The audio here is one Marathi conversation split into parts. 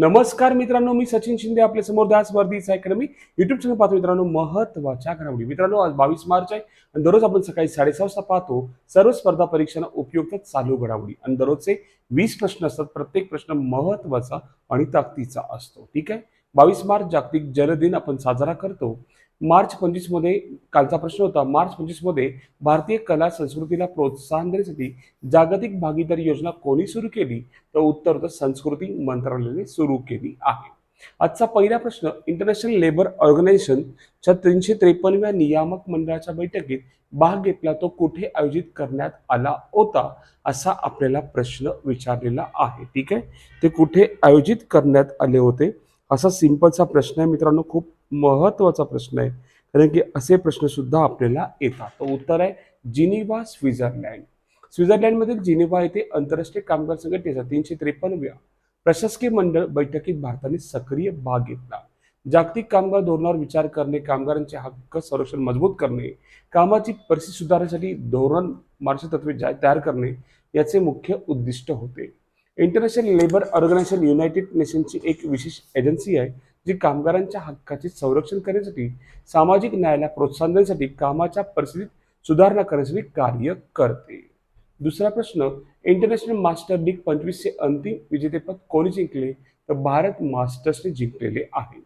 नमस्कार मित्रांनो मी सचिन शिंदे आपल्यासमोर दास वर्दीच अकॅडमी युट्यूब चॅनल पाहतो. मित्रांनो महत्त्वाच्या घडामोडी. मित्रांनो आज बावीस मार्च आहे आणि दररोज आपण सकाळी साडेसहा वाजता पाहतो सर्व स्पर्धा परीक्षांना उपयुक्त चालू घडामोडी. आणि दररोजचे वीस प्रश्न असतात. प्रत्येक प्रश्न महत्त्वाचा आणि ताकदीचा असतो. ठीक आहे? बावीस मार्च जागतिक जल दिन आपण साजरा करतो. मार्च पंचवीसमध्ये कालचा प्रश्न होता मार्च पंचवीसमध्ये भारतीय कला संस्कृतीला प्रोत्साहन देण्यासाठी जागतिक भागीदारी योजना कोणी सुरू केली? तर उत्तर होतं संस्कृती मंत्रालयाने सुरू केली आहे. आजचा पहिला प्रश्न इंटरनॅशनल लेबर ऑर्गनायझेशनच्या तीनशे त्रेपन्नव्या नियामक मंडळाच्या बैठकीत भाग घेतला तो कुठे आयोजित करण्यात आला होता? असा आपल्याला प्रश्न विचारलेला आहे ठीक आहे? ते कुठे आयोजित करण्यात आले होते? असा सिंपलचा प्रश्न आहे मित्रांनो खूप महत्त्वाचा प्रश्न आहे. कारण की असे प्रश्नसुद्धा आपल्याला येतात. तर उत्तर आहे जिनिव्हा स्वित्झर्लँड. स्वित्झर्लँडमध्ये जिनिवा येथे आंतरराष्ट्रीय कामगार संघटनेचा तीनशे त्रेपन्नव्या प्रशासकीय मंडळ बैठकीत भारताने सक्रिय भाग घेतला. जागतिक कामगार धोरणावर विचार करणे कामगारांचे हक्क संरक्षण मजबूत करणे कामाची परिस्थिती सुधारण्यासाठी धोरण मार्गतत्वे तत्वे तयार करणे याचे मुख्य उद्दिष्ट होते. इंटरनॅशनल लेबर ऑर्गनायझेशन युनायटेड नेशनची एक विशेष एजन्सी आहे. जी कामगारांच्या हक्काचे संरक्षण करण्यासाठी सामाजिक न्यायाला प्रोत्साहन देण्यासाठी कामाच्या परिस्थितीत सुधारणा करण्यासाठी कार्य करते. दुसरा प्रश्न इंटरनॅशनल मास्टर लीग पंचवीसचे अंतिम विजेतेपद कोणी जिंकले? तर भारत मास्टर्सने जिंकलेले आहे.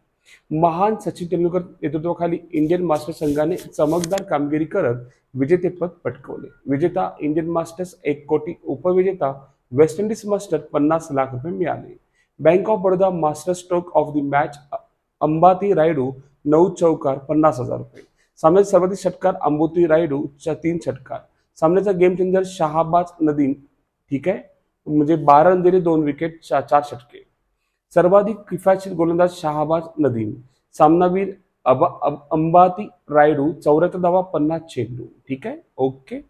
महान सचिन तेंडुलकर नेतृत्वाखाली इंडियन मास्टर संघाने चमकदार कामगिरी करत विजेतेपद पटकवले. विजेता इंडियन मास्टर्स एक कोटी उपविजेता वेस्ट इंडिज मास्टर पन्नास लाख रुपये मिळाले. Bank of Baroda master stroke of the match Ambati Rayudu नऊ चौकार पन्नास हजार रुपये. सामन्यात सर्वाधिक षटकार अंबोती रायडू च्या तीन षटकार. सामन्याचा गेम चेंजर शहाबाज नदीम. ठीक आहे? म्हणजे बारा रन दिले दोन विकेट चा- चार षटके. सर्वाधिक किफायतशीर गोलंदाज शहाबाज नदीम. सामनावीर अबा अब- अंबाती रायडू चौऱ्याहत्तर धावा पन्नास चेंडू ठीक आहे? ओके.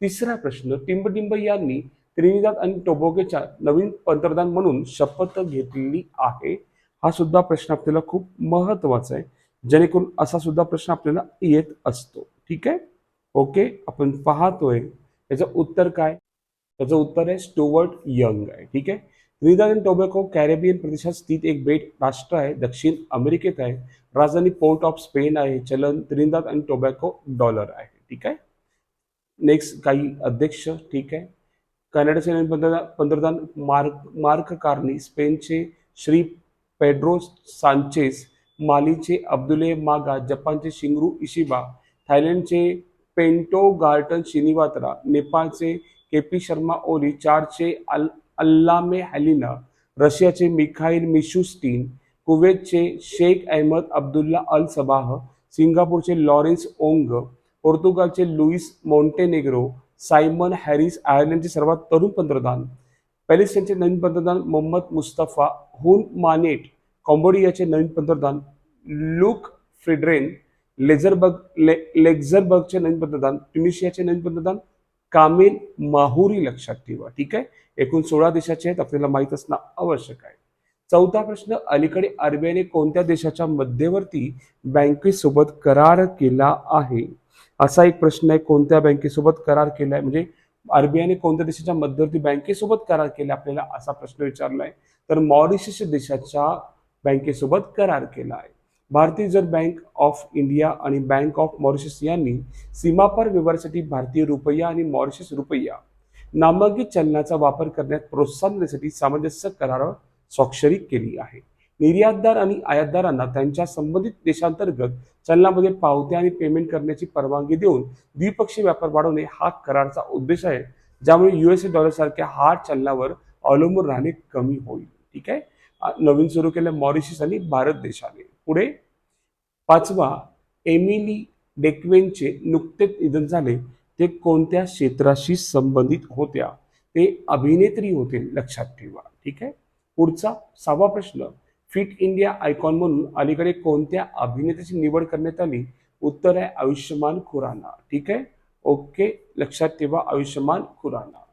तिसरा प्रश्न टिंबटिंब यांनी त्रिनिदाद आणि टोबोगेच्या नवीन पंतप्रधान म्हणून शपथ घेतलेली आहे. हा सुद्धा प्रश्न आपल्याला खूप महत्त्वाचा आहे. जेणेकरून असा सुद्धा प्रश्न आपल्याला येत असतो. ठीक आहे? ओके? आपण पाहतोय. याचं उत्तर काय? त्याचं उत्तर आहे स्टुवर्ट यंग आहे. ठीक आहे? त्रिनिदाद आणि टोबॅको कॅरेबियन प्रदेशात स्थित एक बेट राष्ट्र आहे. दक्षिण अमेरिकेत आहे. राजधानी पोर्ट ऑफ स्पेन आहे. चलन त्रिनिदाद आणि टोबॅको डॉलर आहे. ठीक आहे? नेक्स्ट काही अध्यक्ष. ठीक आहे? कॅनडाचे नवीन पंतप्रधान पंतप्रधान मार्क मार्क कार्नी स्पेनचे श्री पेड्रो सांचेस मालीचे अब्दुले मागा जपानचे शिंगरू इशिबा थायलंडचे पेंटो गार्टन श्रीनिवात्रा नेपाळचे के पी शर्मा ओली चारचे अल अल्लामे हॅलिना रशियाचे Mikhail Mishustin कुवेतचे Sheikh Ahmad Abdullah Al Sabah सिंगापूरचे लॉरेन्स ओंग पोर्तुगालचे लुईस मॉन्टेनेग्रो सायमन हॅरिस आयर्लंडचे सर्वात तरुण पंतप्रधान. पॅलेस्टाईनचे नवीन पंतप्रधान मोहम्मद मुस्तफा हुन मानेट कॉम्बोडियाचे नवीन पंतप्रधान लुक फ्रिड्रेन लेझरबर्ग ले लेक्झरबर्गचे नवीन पंतप्रधान ट्युनिशियाचे नवीन पंतप्रधान कामिल माहुरी लक्षात ठेवा ठीक आहे? एकूण सोळा देशाचे आहेत आपल्याला माहीत असणं आवश्यक आहे. चौथा प्रश्न अलीकडे आरबीआयने कोणत्या देशाच्या मध्यवर्ती बँकेसोबत करार केला आहे? असा एक प्रश्न आहे कोणत्या बँकेसोबत करार केलाय? म्हणजे आरबीआयने कोणत्या देशाच्या मध्यवर्ती बँकेसोबत करार केला आपल्याला असा प्रश्न विचारलाय. तर मॉरिशस देशाच्या बँकेसोबत करार केला आहे भारतीय रिझर्व्ह बँक ऑफ इंडिया आणि बँक ऑफ मॉरिशस यांनी सीमापार व्यवहारासाठी भारतीय रुपया आणि मॉरिशस रुपया नामांकित चलनाचा वापर करण्यात प्रोत्साहन देण्यासाठी सामंजस्य करारावर स्वाक्षरी केली आहे. निर्यातदार आणि आयातदारांना त्यांच्या संबंधित देशांतर्गत चलनामध्ये पावत्या आणि पेमेंट करण्याची परवानगी देऊन द्विपक्षीय व्यापार वाढवणे हा करारचा उद्देश आहे. ज्यामुळे युएसए डॉलर सारख्या हार्ड चलनावर अवलंबून राहणे कमी होईल. ठीक आहे? नवीन सुरू केलं मॉरिशस आणि भारत देशाने. पुढे पाचवा एमिली डेक्वेनचे नुकतेच निधन झाले. ते कोणत्या क्षेत्राशी संबंधित होत्या? ते अभिनेत्री होते लक्षात ठेवा. ठीक आहे? पुढचा सहावा प्रश्न फिट इंडिया आयकॉन म्हणून अलीकडे कोणत्या अभिनेत्याची निवड करण्यात आली? उत्तर आहे आयुष्यमान खुराना. ठीक आहे? ओके. लक्षात ठेवा आयुष्यमान खुराना.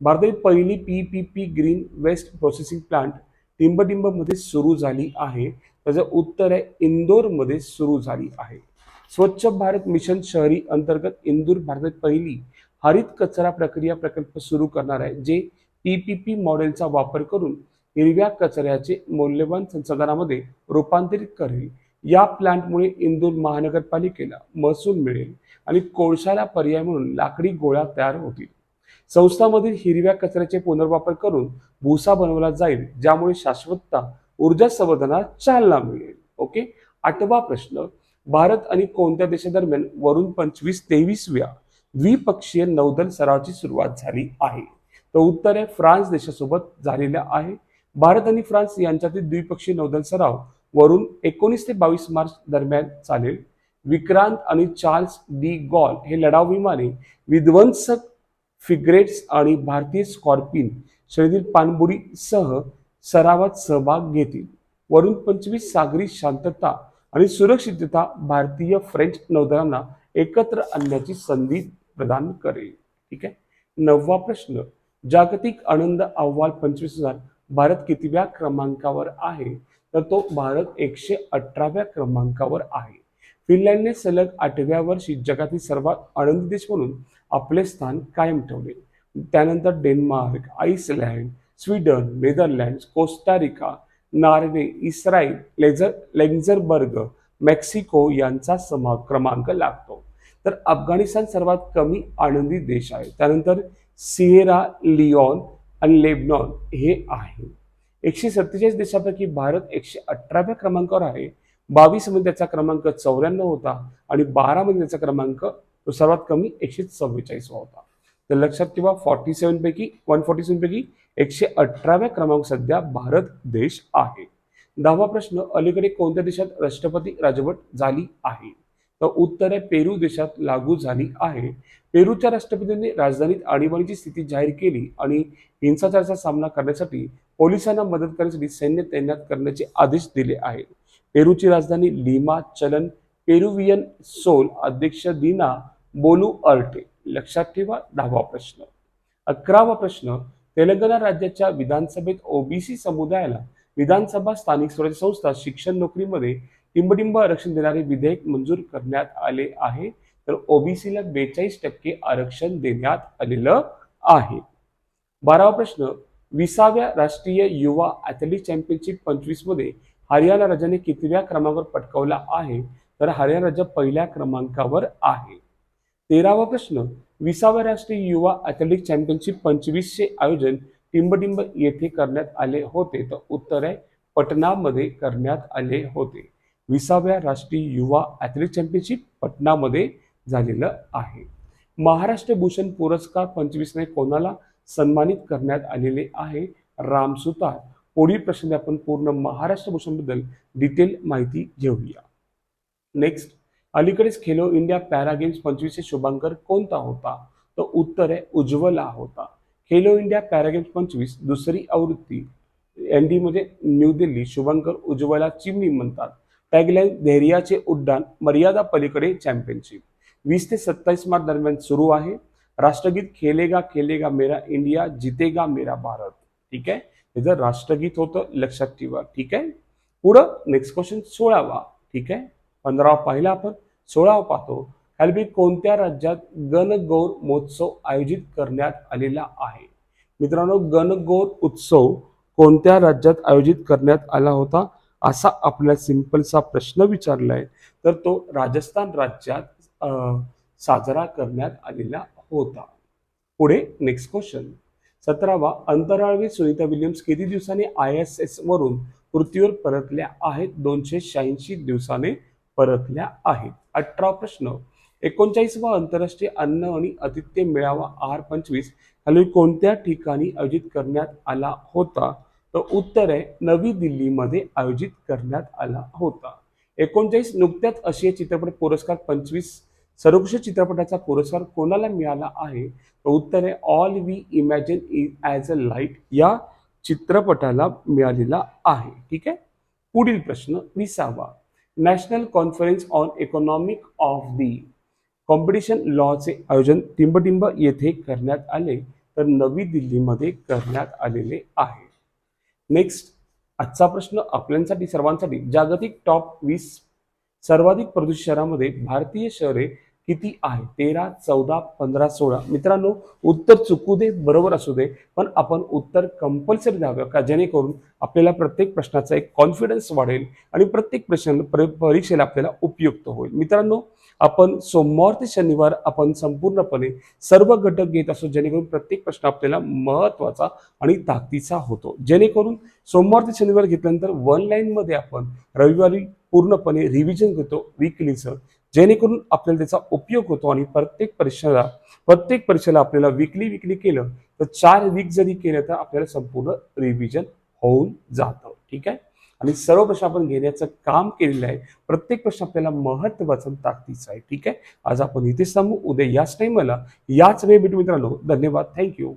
भारतातील पहिली P P P green waste processing plant टिंबटिंबमध्ये सुरू झाली आहे. त्याचं उत्तर आहे इंदोरमध्ये सुरू झाली आहे. स्वच्छ भारत मिशन शहरी अंतर्गत इंदूर भारतात पहिली हरित कचरा प्रक्रिया प्रकल्प सुरू करणार आहे जे पी पी पी मॉडेलचा वापर करून हिरव्या कचऱ्याचे मौल्यवान संसाधनामध्ये रूपांतरित करेल. या प्लांटमुळे इंदूर महानगरपालिकेला महसूल मिळेल आणि कोळशाला पर्याय म्हणून लाकडी गोळ्या तयार होतील. संस्थामधील हिरव्या कचऱ्याचे पुनर्वापर करून भुसा बनवला जाईल ज्यामुळे शाश्वतता ऊर्जा संवर्धनाला चालना मिळेल. ओके? आठवा प्रश्न. भारत आणि कोणत्या देशादरम्यान वरून पंचवीस तेवीसव्या द्विपक्षीय नौदल सरावाची सुरुवात झाली आहे? तर उत्तर आहे फ्रान्स देशासोबत झालेल्या आहे. भारत आणि फ्रान्स यांच्यातील द्विपक्षीय नौदल सराव वरून एकोणीस ते बावीस मार्च दरम्यान चालेल. विक्रांत आणि चार्ल्स डी गॉल हे लढाऊ विमाने विध्वंसक फिग्रेट्स आणि भारतीय स्कॉर्पिन शरीर पाणबुडीसह सरावात सहभाग घेतील. वरून पंचवीस सागरी शांतता आणि सुरक्षितता भारतीय फ्रेंच नौदलांना एकत्र आणण्याची संधी प्रदान करेल. ठीक आहे? नववा प्रश्न. जागतिक आनंद अहवाल पंचवीस हजार. भारत कितव्या क्रमांकावर आहे? तर तो भारत एकशे अठराव्या क्रमांकावर आहे. फिनलँडने सलग आठव्या वर्षी जगातील सर्वात आनंदी देश म्हणून आपले स्थान कायम ठेवले. त्यानंतर Denmark Iceland Sweden Netherland Costa Rica Norway Israel laser Luxembourg Mexico यांचा समा क्रमांक लागतो. तर अफगाणिस्तान सर्वात कमी आनंदी देश आहे. त्यानंतर सिएरा लिओन आणि लेबनॉन हे आहे. एकशे सत्तेचाळीस देशापैकी भारत एकशे अठराव्या क्रमांकावर आहे. बावीसमध्ये त्याचा क्रमांक चौऱ्याण्णव होता आणि बारामध्ये त्याचा क्रमांक तो सर्वात कमी एकशे चव्वेचाळीसवा होता. तर लक्षात ठेवा फॉर्टी सेवनपैकी वन फोर्टी सेवनपैकी एकशे अठराव्या क्रमांक सध्या भारत देश आहे. दहावा प्रश्न अलीकडे कोणत्या देशात राष्ट्रपती राजवट झाली आहे? तर उत्तर आहे पेरू देशात लागू झाली आहे. पेरूच्या राष्ट्रपतींनी राजधानीत आणीबाणीची स्थिती जाहीर केली आणि हिंसाचाराचा सामना करण्यासाठी पोलिसांना मदत करण्यासाठी सैन्य तैनात करण्याचे आदेश दिले आहेत. पेरूची राजधानी लिमा चलन पेरुवियन सोल अध्यक्ष दिना बोलू अर्टे लक्षात ठेवा दहावा प्रश्न. अकरावा प्रश्न तेलंगणा राज्याच्या विधानसभेत ओबीसी समुदायाला विधानसभा स्थानिक स्वराज्य संस्था शिक्षण नोकरीमध्ये टिंबटिंब आरक्षण देणारे विधेयक मंजूर करण्यात आले आहे. तर ओबीसीला बेचाळीस टक्के आरक्षण देण्यात आलेलं आहे. बारावा प्रश्न विसाव्या राष्ट्रीय युवा ॲथलेटिक चॅम्पियनशिप पंचवीसमध्ये हरियाणा राज्याने कितव्या क्रमांकावर पटकावला आहे? तर हरियाणा राज्य पहिल्या क्रमांकावर आहे. तेरावा प्रश्न विसाव्या राष्ट्रीय युवा ॲथलेटिक चॅम्पियनशिप पंचवीसचे आयोजन टिंबटिंब येथे करण्यात आले होते. तर उत्तर आहे पटनामध्ये करण्यात आले होते. विसाव्या राष्ट्रीय युवा ॲथलेट चॅम्पियनशिप पटनामध्ये झालेलं आहे. महाराष्ट्र भूषण पुरस्कार पंचवीसने कोणाला सन्मानित करण्यात आलेले आहे? राम सुतार. पुढील प्रश्न आपण पूर्ण महाराष्ट्र भूषणबद्दल डिटेल माहिती घेऊया. नेक्स्ट अलीकडेच खेलो इंडिया पॅरा गेम्स पंचवीसचे शुभांकर कोणता होता? तर उत्तर आहे उज्ज्वला होता. खेलो इंडिया पॅरा गेम्स पंचवीस दुसरी आवृत्ती एन डी मध्ये म्हणजे न्यू दिल्ली शुभंकर उज्ज्वला चिमणी म्हणतात. टॅगलाईन धैर्याचे उड्डाण मर्यादा पलीकडे चॅम्पियनशिप. वीस ते सत्तावीस मार्च दरम्यान सुरू आहे. राष्ट्रगीत खेलेगा खेलेगा मेरा इंडिया जितेगा मेरा भारत. ठीक आहे? त्याचं राष्ट्रगीत होतं लक्षात ठेवा. ठीक आहे? पुढं नेक्स्ट क्वेश्चन सोळावा. ठीक आहे? पंधरावा पाहिला आपण. सोळावा पाहतो. खाली कोणत्या राज्यात गणगौर महोत्सव आयोजित करण्यात आलेला आहे? मित्रांनो गणगौर उत्सव कोणत्या राज्यात आयोजित करण्यात आला होता? असा आपला सिंपलसा प्रश्न विचारलाय तर तो राजस्थान राज्यात साजरा करण्यात आलेला होता. पुढे नेक्स्ट क्वेश्चन सतरावा अंतराळवीर सुनीता विल्यम्स किती दिवसांनी आय एस एस वरून पृथ्वीवर परतल्या आहेत? दोनशे शहाऐंशी दिवसाने परतल्या आहेत. अठरा प्रश्न. एकोणचाळीसवा आंतरराष्ट्रीय अन्न आणि आतिथ्य मेळावा आर पंचवीस खाली कोणत्या ठिकाणी आयोजित करण्यात आला होता? तर उत्तर आहे नवी दिल्लीमध्ये आयोजित करण्यात आला होता. एकोणचाळीस नुकत्याच आशिया चित्रपट पुरस्कार पंचवीस सर्वोत्कृष्ट चित्रपटाचा पुरस्कार कोणाला मिळाला आहे? तर उत्तर आहे all we imagine is as a light या चित्रपटाला मिळालेला आहे. ठीक आहे? पुढील प्रश्न विसावा. National conference on economic of the competition लॉचे आयोजन टिंबटिंब येथे करण्यात आले तर नवी दिल्लीमध्ये करण्यात आलेले आहे. नेक्स्ट आजचा प्रश्न आपल्यांसाठी सर्वांसाठी जागतिक टॉप वीस सर्वाधिक प्रदूषित शहरामध्ये भारतीय शहरे किती आहे? तेरा चौदा पंधरा सोळा. मित्रांनो उत्तर चुकू दे बरोबर असू दे पण आपण उत्तर कंपल्सरी द्यावं का? जेणेकरून आपल्याला प्रत्येक प्रश्नाचा एक कॉन्फिडन्स वाढेल आणि प्रत्येक प्रश्न परीक्षेला आपल्याला उपयुक्त होईल. मित्रांनो आपण सोमवार ते शनिवार आपण संपूर्णपणे सर्व घटक घेत असतो जेणेकरून प्रत्येक प्रश्न आपल्याला महत्त्वाचा आणि ताकदीचा होतो. जेणेकरून सोमवार ते शनिवार घेतल्यानंतर वन लाईन मध्ये आपण रविवारी पूर्णपणे रिव्हिजन घेतो विकलीचं जेणेकरून आपल्याला त्याचा उपयोग होतो आणि प्रत्येक परीक्षेला प्रत्येक परीक्षेला आपल्याला विकली विकली केलं तर चार वीक जरी केलं तर आपल्याला संपूर्ण रिव्हिजन होऊन जातं. ठीक आहे? आणि सर्व प्रश्न आपण घेण्याचं काम केलेलं आहे. प्रत्येक प्रश्न आपल्याला महत्त्वाचा ताकदीचं ताकदीचा आहे. ठीक आहे? आज आपण इथे थांबू. उद्या याच टाइमला याच वेळ भेटू मित्रांनो. धन्यवाद. थँक्यू